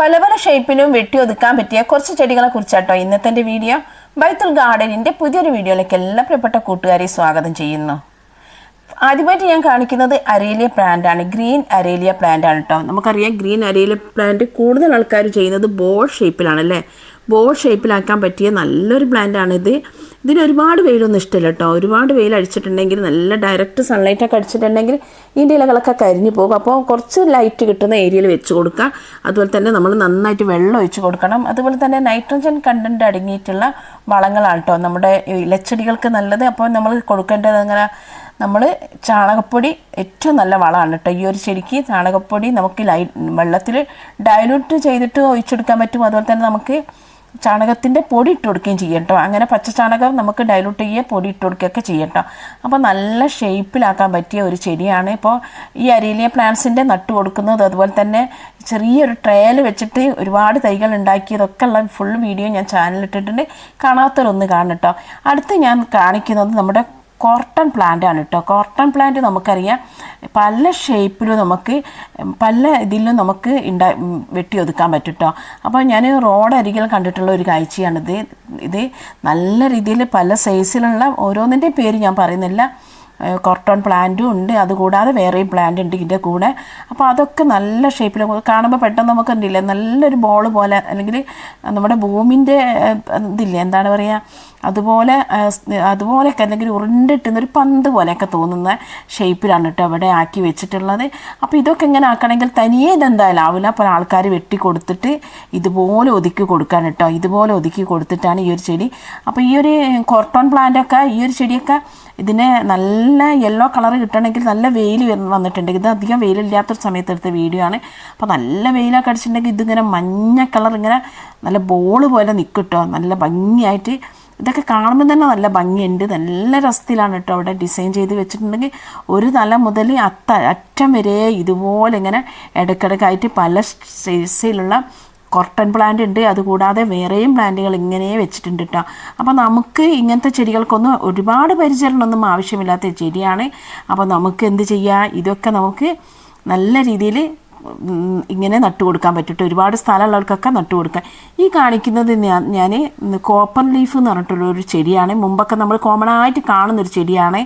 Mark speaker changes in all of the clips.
Speaker 1: പല പല ഷേപ്പിലും വെട്ടി ഒതുക്കാൻ പറ്റിയ കുറച്ച് ചെടികളെ കുറിച്ചാട്ടോ ഇന്നത്തെ വീഡിയോ. ബൈത്തുൽ ഗാർഡനിന്റെ പുതിയൊരു വീഡിയോയിലേക്ക് എല്ലാ പ്രിയപ്പെട്ട കൂട്ടുകാരെ സ്വാഗതം ചെയ്യുന്നു. ആദ്യമായിട്ട് ഞാൻ കാണിക്കുന്നത് അരേലിയ പ്ലാന്റ് ആണ്. ഗ്രീൻ അരേലിയ പ്ലാന്റ് ആണ് കേട്ടോ നമുക്കറിയാം ഗ്രീൻ അരേലിയ പ്ലാന്റ് കൂടുതൽ ആൾക്കാർ ചെയ്യുന്നത് ബോൾ ഷേപ്പിലാണ് അല്ലേ? ബോൾ ഷേപ്പിലാക്കാൻ പറ്റിയ നല്ലൊരു പ്ലാന്റ് ആണ് ഇത് ഇതിന് ഒരുപാട് വെയിലൊന്നും ഇഷ്ടമില്ല കേട്ടോ ഒരുപാട് വെയിൽ അടിച്ചിട്ടുണ്ടെങ്കിൽ നല്ല ഡയറക്റ്റ് സൺലൈറ്റൊക്കെ അടിച്ചിട്ടുണ്ടെങ്കിൽ ഇതിന്റെ ഇലകളൊക്കെ കരിഞ്ഞു പോകും. അപ്പോൾ കുറച്ച് ലൈറ്റ് കിട്ടുന്ന ഏരിയയിൽ വെച്ച് കൊടുക്കുക. അതുപോലെ തന്നെ നമ്മൾ നന്നായിട്ട് വെള്ളം ഒഴിച്ച് കൊടുക്കണം. അതുപോലെ തന്നെ നൈട്രജൻ കണ്ടന്റ് അടങ്ങിയിട്ടുള്ള വളങ്ങളാണ് കേട്ടോ നമ്മുടെ ഇലച്ചെടികൾക്ക് നല്ലത്. അപ്പോൾ നമ്മൾ കൊടുക്കേണ്ടത് അങ്ങനെ നമ്മൾ ചാണകപ്പൊടി ഏറ്റവും നല്ല വളമാണ് കേട്ടോ ഈ ഒരു ചെടിക്ക് ചാണകപ്പൊടി നമുക്ക് ലൈ വെള്ളത്തിൽ ഡയലൂട്ട് ചെയ്തിട്ട് ഒഴിച്ചെടുക്കാൻ പറ്റും. അതുപോലെ തന്നെ നമുക്ക് ചാണകത്തിന്റെ പൊടി ഇട്ട് കൊടുക്കുകയും ചെയ്യും കേട്ടോ. അങ്ങനെ പച്ച ചാണകം നമുക്ക് ഡൈലൂട്ട് ചെയ്യുക പൊടി ഇട്ട് കൊടുക്കുകയൊക്കെ ചെയ്യും കേട്ടോ. അപ്പോൾ നല്ല ഷേപ്പിലാക്കാൻ പറ്റിയ ഒരു ചെടിയാണ് ഇപ്പോൾ ഈ അരീലിയ പ്ലാന്റ്സിന്റെ നട്ട് കൊടുക്കുന്നത്. അതുപോലെ തന്നെ ചെറിയൊരു ട്രയൽ വെച്ചിട്ട് ഒരുപാട് തൈകൾ ഉണ്ടാക്കിയതൊക്കെ ഉള്ള ഫുൾ വീഡിയോ ഞാൻ ചാനലിട്ടിട്ടുണ്ട് കാണാത്തവരൊന്ന് കാണട്ടോ. അടുത്ത് ഞാൻ കാണിക്കുന്നത് നമ്മുടെ കോർട്ടൺ പ്ലാന്റ് ആണ് കേട്ടോ കോർട്ടൺ പ്ലാന്റ് നമുക്കറിയാം. പല ഷേപ്പിലും നമുക്ക് പല ഇതിലും നമുക്ക് ഉണ്ടാ വെട്ടി ഒതുക്കാൻ പറ്റും കേട്ടോ അപ്പോൾ ഞാൻ റോഡ് അരികിൽ കണ്ടിട്ടുള്ള ഒരു കാഴ്ചയാണിത് ഇത്. നല്ല രീതിയിൽ പല സൈസിലുള്ള ഓരോന്നിന്റെ പേര് ഞാൻ പറയുന്നില്ല. കോർട്ടൺ പ്ലാന്റും ഉണ്ട്. അതുകൂടാതെ വേറെയും പ്ലാന്റ് ഉണ്ട് ഇതിന്റെ കൂടെ. അപ്പോൾ അതൊക്കെ നല്ല ഷേപ്പിൽ കാണുമ്പോൾ പെട്ടെന്ന് നമുക്ക് എന്തില്ലേ നല്ലൊരു ബോൾ പോലെ അല്ലെങ്കിൽ നമ്മുടെ ഭൂമിന്റെ ഇതില്ലേ? എന്താണ് പറയുക അതുപോലെ അതുപോലെയൊക്കെ അല്ലെങ്കിൽ ഉരുണ്ടിട്ടുന്ന ഒരു പന്ത് പോലെയൊക്കെ തോന്നുന്ന ഷേപ്പിലാണ് കേട്ടോ അവിടെ ആക്കി വെച്ചിട്ടുള്ളത്. അപ്പോൾ ഇതൊക്കെ ഇങ്ങനെ ആക്കണമെങ്കിൽ തനിയെ ഇതെന്തായാലും ആവില്ല. അപ്പോൾ ആൾക്കാർ വെട്ടി കൊടുത്തിട്ട് ഇതുപോലെ ഒതുക്കി കൊടുക്കാൻ കേട്ടോ. ഇതുപോലെ ഒതുക്കി കൊടുത്തിട്ടാണ് ഈ ഒരു ചെടി. അപ്പോൾ ഈ ഒരു കോർട്ടോൺ പ്ലാന്റൊക്കെ ഈ ഒരു ചെടിയൊക്കെ ഇതിനെ നല്ല യെല്ലോ കളർ കിട്ടണമെങ്കിൽ നല്ല വെയിൽ വന്നിട്ടുണ്ട്. ഇത് അധികം വെയിലില്ലാത്തൊരു സമയത്ത് എടുത്ത വീഡിയോ ആണ്. അപ്പോൾ നല്ല വെയിലൊക്കെ അടിച്ചിട്ടുണ്ടെങ്കിൽ ഇതിങ്ങനെ മഞ്ഞ കളർ ഇങ്ങനെ നല്ല ബോൾ പോലെ നിൽക്കും നല്ല ഭംഗിയായിട്ട്. ഇതൊക്കെ കാണുമ്പോൾ തന്നെ നല്ല ഭംഗിയുണ്ട്. നല്ല രസത്തിലാണ് കേട്ടോ അവിടെ ഡിസൈൻ ചെയ്ത് വെച്ചിട്ടുണ്ടെങ്കിൽ. ഒരു തല മുതൽ അത്ത അറ്റം വരെ ഇതുപോലെ ഇങ്ങനെ ഇടയ്ക്കിടയ്ക്കായിട്ട് പല സൈസിലുള്ള കോർട്ടൺ പ്ലാന്റ് ഉണ്ട്. അതുകൂടാതെ വേറെയും പ്ലാന്റുകൾ ഇങ്ങനെ വെച്ചിട്ടുണ്ട് കേട്ടോ അപ്പോൾ നമുക്ക് ഇങ്ങനത്തെ ചെടികൾക്കൊന്നും ഒരുപാട് പരിചരണമൊന്നും ആവശ്യമില്ലാത്ത ചെടിയാണ്. അപ്പോൾ നമുക്ക് എന്ത് ചെയ്യുക ഇതൊക്കെ നമുക്ക് നല്ല രീതിയിൽ ഇങ്ങനെ നട്ടു കൊടുക്കാൻ പറ്റും ഒരുപാട് സ്ഥലമുള്ളവർക്കൊക്കെ നട്ടു കൊടുക്കാം ഈ കാണിക്കുന്നത് ഞാൻ ഞാൻ കോപ്പർ ലീഫ് എന്ന് പറഞ്ഞിട്ടുള്ള ഒരു ചെടിയാണ്. മുമ്പൊക്കെ നമ്മൾ കോമൺ ആയിട്ട് കാണുന്നൊരു ചെടിയാണ്.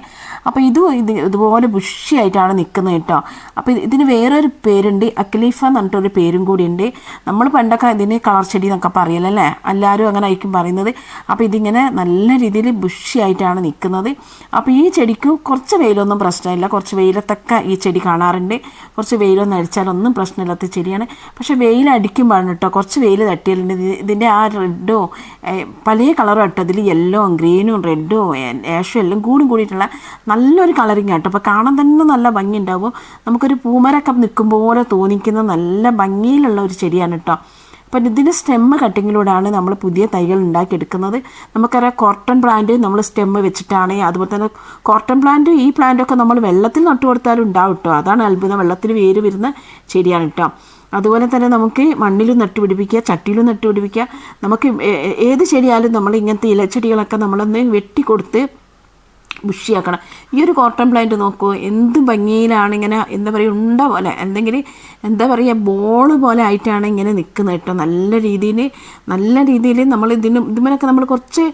Speaker 1: അപ്പോൾ ഇതും ഇത് ഇതുപോലെ ബുഷിയായിട്ടാണ് നിൽക്കുന്നത് കേട്ടോ. അപ്പോൾ ഇതിന് വേറൊരു പേരുണ്ട്. അക്ലീഫ എന്ന് പറഞ്ഞിട്ടൊരു പേരും കൂടി ഉണ്ട് നമ്മൾ പണ്ടൊക്കെ ഇതിന് കളർ ചെടി എന്നൊക്കെ പറയലല്ലേ എല്ലാവരും അങ്ങനെ ആയിരിക്കും പറയുന്നത്. അപ്പോൾ ഇതിങ്ങനെ നല്ല രീതിയിൽ ബുഷിയായിട്ടാണ് നിൽക്കുന്നത്. അപ്പോൾ ഈ ചെടിക്ക് കുറച്ച് വെയിലൊന്നും പ്രശ്നമില്ല. കുറച്ച് വെയിലത്തൊക്കെ ഈ ചെടി കാണാറുണ്ട്. കുറച്ച് വെയിലൊന്നും അടിച്ചാലൊന്നും ഒന്നും പ്രശ്നമില്ലാത്ത ചെടിയാണ് പക്ഷേ വെയിൽ അടിക്കുമ്പോഴാണ് കേട്ടോ കുറച്ച് വെയിൽ തട്ടിയാലുണ്ട്. ഇതിന്റെ ആ റെഡോ പല കളറും കേട്ടോ ഇതിൽ യെല്ലോ ഗ്രീനും റെഡോ ഏഷോ എല്ലാം കൂടും കൂടിയിട്ടുള്ള നല്ലൊരു കളറിങ് കേട്ടോ അപ്പോൾ കാണാൻ തന്നെ നല്ല ഭംഗി ഉണ്ടാവും നമുക്കൊരു പൂമരൊക്കെ നിൽക്കും പോലെ തോന്നിക്കുന്ന നല്ല ഭംഗിയിലുള്ള ഒരു ചെടിയാണ് കേട്ടോ. അപ്പം ഇതിന്റെ സ്റ്റെമ്മ് കട്ടിങ്ങിലൂടെയാണ് നമ്മൾ പുതിയ തൈകൾ ഉണ്ടാക്കിയെടുക്കുന്നത്. നമുക്കറിയാം കോട്ടൺ പ്ലാന്റ് നമ്മൾ സ്റ്റെമ്മ് വെച്ചിട്ടാണ്. അതുപോലെ തന്നെ കോട്ടൺ പ്ലാന്റ് ഈ പ്ലാന്റൊക്കെ നമ്മൾ വെള്ളത്തിൽ നട്ടു കൊടുത്താലും ഉണ്ടാവും കേട്ടോ അതാണ് അത്ഭുതം. വെള്ളത്തിൽ വേര് വരുന്ന ചെടിയാണ് കേട്ടോ അതുപോലെ തന്നെ നമുക്ക് മണ്ണിലും നട്ടുപിടിപ്പിക്കുക ചട്ടിയിലും നട്ടുപിടിപ്പിക്കുക നമുക്ക് ഏത് ചെടിയാലും നമ്മൾ ഇങ്ങനത്തെ ഇലച്ചെടികളൊക്കെ നമ്മളൊന്ന് വെട്ടിക്കൊടുത്ത് ബുഷിയാക്കണം ഈ ഒരു കോട്ടൺ പ്ലാന്റ് നോക്കൂ എന്ത് ഭംഗിയിലാണ് ഇങ്ങനെ എന്താ പറയുക ഉണ്ട പോലെ എന്തെങ്കിലും എന്താ പറയുക ബോൾ പോലെ ആയിട്ടാണ് ഇങ്ങനെ നിൽക്കുന്നത് കേട്ടോ. നല്ല രീതിയിൽ നല്ല രീതിയിൽ നമ്മൾ ഇതിന് ഇതുമേലൊക്കെ നമ്മൾ കുറച്ച്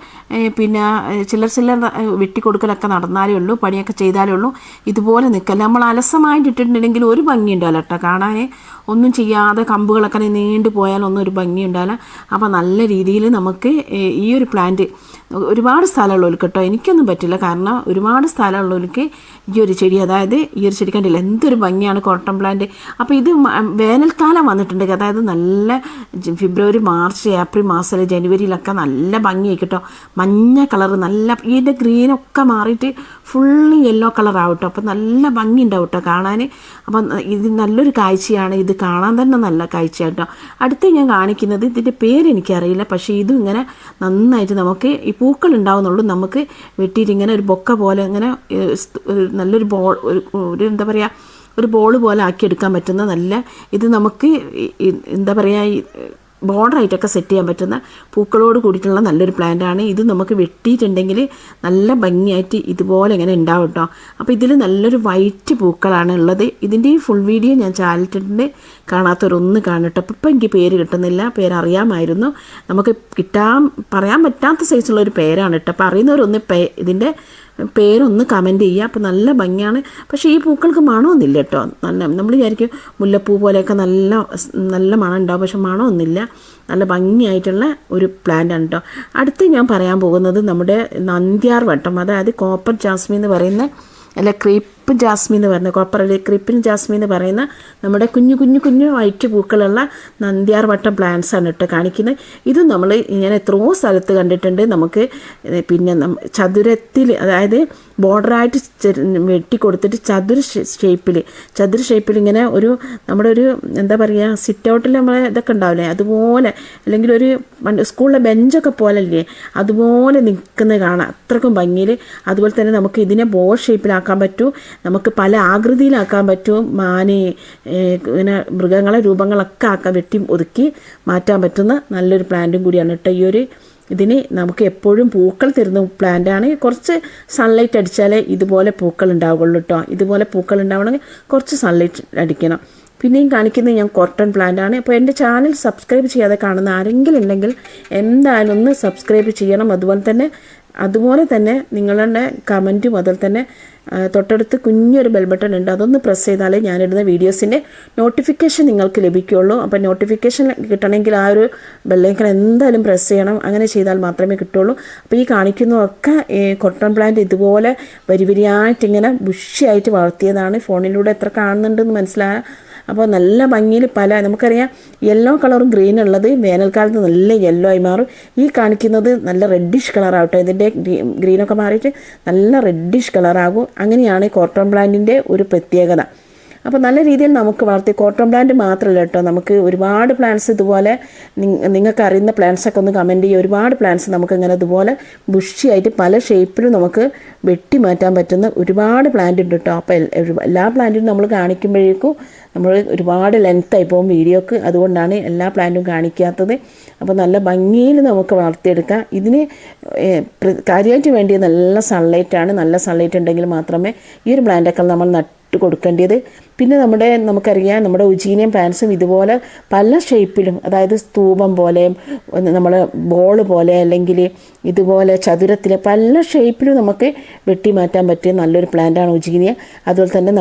Speaker 1: പിന്നെ ചില്ലർ ചില്ലർ വെട്ടിക്കൊടുക്കലൊക്കെ നടന്നാലേ ഉള്ളൂ പണിയൊക്കെ ചെയ്താലേ ഉള്ളൂ ഇതുപോലെ നിൽക്കല്ല നമ്മൾ അലസമായിട്ട് ഇട്ടിട്ടുണ്ടെങ്കിൽ ഒരു ഭംഗി ഉണ്ടാവില്ല കേട്ടോ. കാണാൻ ഒന്നും ചെയ്യാതെ കമ്പുകളൊക്കെ നീണ്ടു പോയാലൊന്നും ഒരു ഭംഗി ഉണ്ടാവില്ല. അപ്പോൾ നല്ല രീതിയിൽ നമുക്ക് ഈ ഒരു പ്ലാന്റ് ഒരുപാട് സ്ഥലമുള്ളവർക്ക് കേട്ടോ എനിക്കൊന്നും പറ്റില്ല. കാരണം ഒരുപാട് സ്ഥലമുള്ളവർക്ക് ഈ ഒരു ചെടി അതായത് ഈ ഒരു ചെടി കണ്ടില്ല എന്തൊരു ഭംഗിയാണ് കോട്ടൺ പ്ലാന്റ്. അപ്പോൾ ഇത് വേനൽക്കാലം വന്നിട്ടുണ്ടെങ്കിൽ അതായത് നല്ല ഫെബ്രുവരി മാർച്ച് ഏപ്രിൽ മാസം ജനുവരിയിലൊക്കെ നല്ല ഭംഗിയായി കേട്ടോ. മഞ്ഞ കളർ നല്ല ഇതിന്റെ ഗ്രീനൊക്കെ മാറിയിട്ട് ഫുള്ള് യെല്ലോ കളർ ആവട്ടോ അപ്പോൾ നല്ല ഭംഗി ഉണ്ടാവും കേട്ടോ കാണാൻ അപ്പം ഇത് നല്ലൊരു കാഴ്ചയാണ്. ഇത് കാണാൻ തന്നെ നല്ല കാഴ്ച കേട്ടോ. അടുത്ത് ഞാൻ കാണിക്കുന്നത് ഇതിന്റെ പേര് എനിക്കറിയില്ല പക്ഷേ ഇതും ഇങ്ങനെ നന്നായിട്ട് നമുക്ക് പൂക്കൾ ഉണ്ടാവുന്നുള്ളൂ നമുക്ക് വെട്ടിയിട്ട് ഇങ്ങനെ ഒരു ബൊക്ക പോലെ ഇങ്ങനെ നല്ലൊരു ബോൾ ഒരു എന്താ പറയുക ഒരു ബോൾ പോലെ ആക്കിയെടുക്കാൻ പറ്റുന്ന നല്ല ഇത് നമുക്ക് എന്താ പറയുക ബോർഡറായിട്ടൊക്കെ സെറ്റ് ചെയ്യാൻ പറ്റുന്ന പൂക്കളോട് കൂടിയിട്ടുള്ള നല്ലൊരു പ്ലാന്റാണ് ഇത് നമുക്ക് വെട്ടിയിട്ടുണ്ടെങ്കിൽ നല്ല ഭംഗിയായിട്ട് ഇതുപോലെ ഇങ്ങനെ ഉണ്ടാവും കേട്ടോ അപ്പോൾ ഇതിൽ നല്ലൊരു വൈറ്റ് പൂക്കളാണ് ഉള്ളത്. ഇതിന്റെ ഈ ഫുൾ വീഡിയോ ഞാൻ ചാലിട്ടിട്ടുണ്ട് കാണാത്തവരൊന്ന് കാണട്ടെ. അപ്പോൾ ഇപ്പം എനിക്ക് പേര് കിട്ടുന്നില്ല. പേരറിയാമായിരുന്നു. നമുക്ക് കിട്ടാൻ പറയാൻ പറ്റാത്ത സൈസുള്ള ഒരു പേരാണ് കേട്ടോ അപ്പോൾ അറിയുന്നവരൊന്ന് ഇതിന്റെ പേരൊന്ന് കമന്റ് ചെയ്യുക. അപ്പോൾ നല്ല ഭംഗിയാണ്. പക്ഷേ ഈ പൂക്കൾക്ക് മണമൊന്നുമില്ല കേട്ടോ. നല്ല നമ്മൾ വിചാരിക്കും മുല്ലപ്പൂ പോലെയൊക്കെ നല്ല നല്ല മണം ഉണ്ടാവും. പക്ഷെ മണമൊന്നുമില്ല. നല്ല ഭംഗിയായിട്ടുള്ള ഒരു പ്ലാന്റ് ആണ് കേട്ടോ. അടുത്ത് ഞാൻ പറയാൻ പോകുന്നത് നമ്മുടെ നന്ദ്യാർ വട്ടം. അതായത് കോപ്പർ ജാസ്മി എന്ന് പറയുന്ന അല്ല ക്രീപ്പ് ജാസ്മി എന്ന് പറയുന്ന കോപ്പർ ക്രിപ്പിൻ ജാസ്മി എന്ന് പറയുന്ന നമ്മുടെ കുഞ്ഞു കുഞ്ഞു കുഞ്ഞു വൈറ്റ് പൂക്കളുള്ള നന്ദ്യാർ വട്ടം പ്ലാന്റ്സ് ആണ് കേട്ടോ കാണിക്കുന്നത്. ഇത് നമ്മൾ ഞാൻ എത്രയോ സ്ഥലത്ത് കണ്ടിട്ടുണ്ട്. നമുക്ക് പിന്നെ ചതുരത്തിൽ അതായത് ബോർഡറായിട്ട് വെട്ടി കൊടുത്തിട്ട് ചതുര ഷേപ്പിൽ ചതുര ഷേപ്പിൽ ഇങ്ങനെ ഒരു നമ്മുടെ ഒരു എന്താ പറയുക സിറ്റ് ഔട്ടിൽ നമ്മളെ ഇതൊക്കെ ഉണ്ടാവില്ലേ? അതുപോലെ അല്ലെങ്കിൽ ഒരു സ്കൂളിലെ ബെഞ്ചൊക്കെ പോലല്ലേ? അതുപോലെ നിൽക്കുന്നത് കാണാം. അത്രക്കും ഭംഗിയിൽ അതുപോലെ തന്നെ നമുക്ക് ഇതിനെ ബോൾ ഷേപ്പിലാക്കാൻ പറ്റൂ. നമുക്ക് പല ആകൃതിയിലാക്കാൻ പറ്റും. മാനെ ഇങ്ങനെ മൃഗങ്ങളെ രൂപങ്ങളൊക്കെ ആക്കാൻ വെട്ടി ഒതുക്കി മാറ്റാൻ പറ്റുന്ന നല്ലൊരു പ്ലാന്റും കൂടിയാണ് കേട്ടോ ഈ ഒരു ഇതിന്. നമുക്ക് എപ്പോഴും പൂക്കൾ തരുന്ന പ്ലാന്റാണ്. കുറച്ച് സൺലൈറ്റ് അടിച്ചാലേ ഇതുപോലെ പൂക്കൾ ഉണ്ടാവുള്ളൂ കേട്ടോ. ഇതുപോലെ പൂക്കൾ ഉണ്ടാവണമെങ്കിൽ കുറച്ച് സൺലൈറ്റ് അടിക്കണം. പിന്നെയും കാണിക്കുന്നത് ഞാൻ കോട്ടൺ പ്ലാന്റ് ആണ് അപ്പോൾ എന്റെ ചാനൽ സബ്സ്ക്രൈബ് ചെയ്യാതെ കാണുന്ന ആരെങ്കിലും ഉണ്ടെങ്കിൽ എന്തായാലും ഒന്ന് സബ്സ്ക്രൈബ് ചെയ്യണം. അതുപോലെ തന്നെ അതുപോലെ തന്നെ നിങ്ങളുടെ കമന്റും അതുപോലെ തന്നെ തൊട്ടടുത്ത് കുഞ്ഞൊരു ബെൽ ബട്ടൺ ഉണ്ട്. അതൊന്ന് പ്രസ് ചെയ്താലേ ഞാനിടുന്ന വീഡിയോസിന്റെ നോട്ടിഫിക്കേഷൻ നിങ്ങൾക്ക് ലഭിക്കുകയുള്ളൂ. അപ്പോൾ നോട്ടിഫിക്കേഷൻ കിട്ടണമെങ്കിൽ ആ ഒരു ബെല്ലൈക്കൺ എന്തായാലും പ്രസ് ചെയ്യണം. അങ്ങനെ ചെയ്താൽ മാത്രമേ കിട്ടുള്ളൂ അപ്പോൾ ഈ കാണിക്കുന്നതൊക്കെ ഈ കോട്ടൺ പ്ലാന്റ് ഇതുപോലെ വരിവരിയായിട്ട് ഇങ്ങനെ ബുഷിയായിട്ട് വളർത്തിയതാണ്. ഫോണിലൂടെ എത്ര കാണുന്നുണ്ടെന്ന് മനസ്സിലായ അപ്പോൾ നല്ല ഭംഗിയിൽ പല നമുക്കറിയാം യെല്ലോ കളറും ഗ്രീൻ ഉള്ളത് വേനൽക്കാലത്ത് നല്ല യെല്ലോ ആയി മാറും. ഈ കാണിക്കുന്നത് നല്ല റെഡിഷ് കളറാവട്ടെ ഇതിന്റെ ഗ്രീനൊക്കെ മാറിയിട്ട് നല്ല റെഡിഷ് കളറാകും അങ്ങനെയാണ് കോട്ടൺ പ്ലാന്റിന്റെ ഒരു പ്രത്യേകത. അപ്പോൾ നല്ല രീതിയിൽ നമുക്ക് വളർത്തി കോട്ടൺ പ്ലാന്റ് മാത്രമല്ല കേട്ടോ. നമുക്ക് ഒരുപാട് പ്ലാന്റ്സ് ഇതുപോലെ നിങ്ങൾക്ക് അറിയുന്ന പ്ലാന്റ്സ് ഒക്കെ ഒന്ന് കമന്റ് ചെയ്യുക ഒരുപാട് പ്ലാന്റ്സ് നമുക്ക് ഇങ്ങനെ ഇതുപോലെ ബുഷിയായിട്ട് പല ഷേപ്പിലും നമുക്ക് വെട്ടി മാറ്റാൻ പറ്റുന്ന ഒരുപാട് പ്ലാന്റ് ഉണ്ട് കേട്ടോ. അപ്പോൾ എല്ലാ പ്ലാന്റും നമ്മൾ കാണിക്കുമ്പോഴേക്കും നമ്മൾ ഒരുപാട് ലെങ്ത്തായി പോകും വീഡിയോക്ക് അതുകൊണ്ടാണ് എല്ലാ പ്ലാന്റും കാണിക്കാത്തത്. അപ്പോൾ നല്ല ഭംഗിയിൽ നമുക്ക് വളർത്തിയെടുക്കാം. ഇതിന് കാര്യമായിട്ട് വേണ്ടിയ നല്ല സൺലൈറ്റാണ് നല്ല സൺലൈറ്റ് ഉണ്ടെങ്കിൽ മാത്രമേ ഈ ഒരു പ്ലാന്റൊക്കെ നമ്മൾ നട്ട് ഇട്ട് കൊടുക്കേണ്ടത്. പിന്നെ നമ്മുടെ നമുക്കറിയാം നമ്മുടെ ഉജീനിയം പാൻസും ഇതുപോലെ പല ഷേപ്പിലും അതായത് സ്തൂപം പോലെ നമ്മൾ ബോൾ പോലെ അല്ലെങ്കിൽ ഇതുപോലെ ചതുരത്തിലെ പല ഷേപ്പിലും നമുക്ക് വെട്ടി മാറ്റാൻ പറ്റിയ നല്ലൊരു പ്ലാന്റാണ് ഉജീനിയ. അതുപോലെ തന്നെ